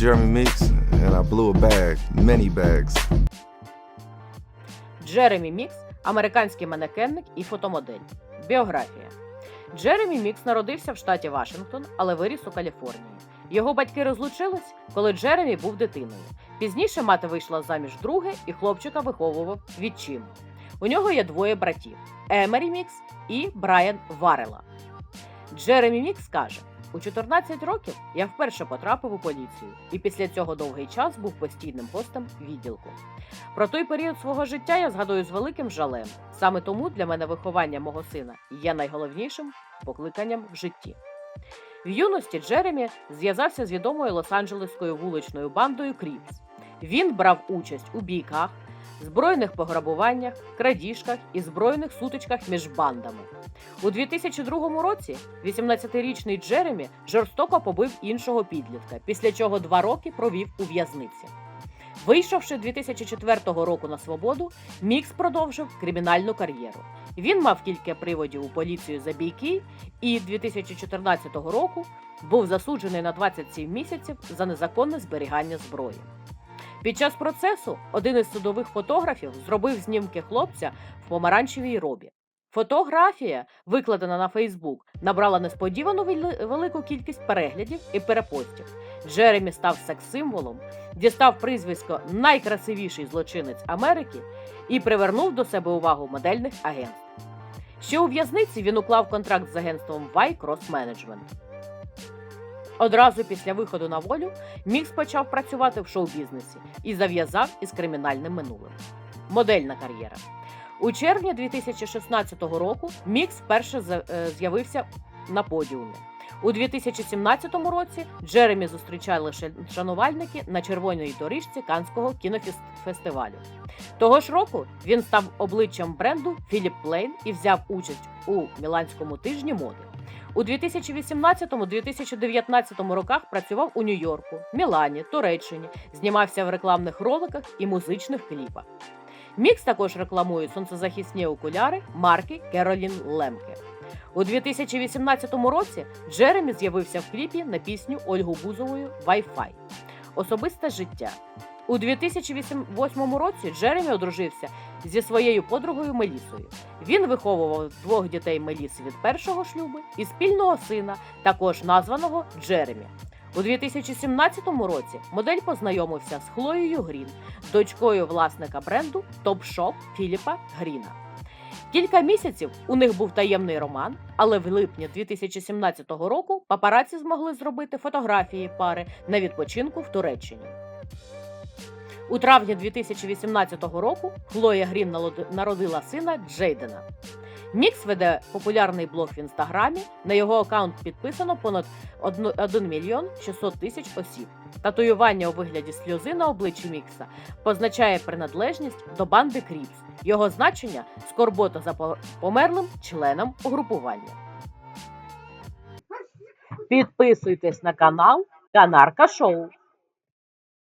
Jeremy Meeks, and I blew a bag, many bags. Джеремі Мікс американський манекенник і фотомодель. Біографія. Джеремі Мікс народився в штаті Вашингтон, але виріс у Каліфорнії. Його батьки розлучились, коли Джеремі був дитиною. Пізніше мати вийшла заміж друге, і хлопчика виховував відчим. У нього є двоє братів: Емері Мікс і Брайан Варела. Джеремі Мікс каже: у 14 років я вперше потрапив у поліцію, і після цього довгий час був постійним гостем відділку. Про той період свого життя я згадую з великим жалем. Саме тому для мене виховання мого сина є найголовнішим покликанням в житті. В юності Джеремі зв'язався з відомою лос-анджелеською вуличною бандою Кріпс. Він брав участь у бійках, збройних пограбуваннях, крадіжках і збройних сутичках між бандами. У 2002 році 18-річний Джеремі жорстоко побив іншого підлітка, після чого два роки провів у в'язниці. Вийшовши 2004 року на свободу, Мікс продовжив кримінальну кар'єру. Він мав кілька приводів у поліцію за бійки і 2014 року був засуджений на 27 місяців за незаконне зберігання зброї. Під час процесу один із судових фотографів зробив знімки хлопця в помаранчевій робі. Фотографія, викладена на Фейсбук, набрала несподівану велику кількість переглядів і перепостів. Джеремі став секс-символом, дістав прізвисько найкрасивіший злочинець Америки і привернув до себе увагу модельних агентств. Ще у в'язниці він уклав контракт з агентством Y Cross Management. Одразу після виходу на волю Мікс почав працювати в шоу-бізнесі і зав'язав із кримінальним минулим. Модельна кар'єра. У червні 2016 року Мікс вперше е, з'явився на подіумі. У 2017 році Джеремі зустрічали шанувальники на червоній доріжці Канського кінофестивалю. Того ж року він став обличчям бренду Philip Plain і взяв участь у Міланському тижні моди. У 2018-2019 роках працював у Нью-Йорку, Мілані, Туреччині, знімався в рекламних роликах і музичних кліпах. Мікс також рекламує сонцезахисні окуляри марки Керолін Лемке. У 2018 році Джеремі з'явився в кліпі на пісню Ольгу Бузовою Wi-Fi. Особисте життя. У 2008 році Джеремі одружився зі своєю подругою Мелісою. Він виховував двох дітей Меліси від першого шлюбу і спільного сина, також названого Джеремі. У 2017 році модель познайомився з Хлоєю Грін, дочкою власника бренду Топ-Шоп Філіпа Гріна. Кілька місяців у них був таємний роман, але в липні 2017 року папараці змогли зробити фотографії пари на відпочинку в Туреччині. У травні 2018 року Хлоя Грін народила сина Джейдена. Мікс веде популярний блог в інстаграмі. На його аккаунт підписано понад 1 мільйон 600 тисяч осіб. Татуювання у вигляді сльози на обличчі Мікса позначає приналежність до банди Кріпс. Його значення скорбота за померлим членом угрупування. Підписуйтесь на канал Канарка Шоу.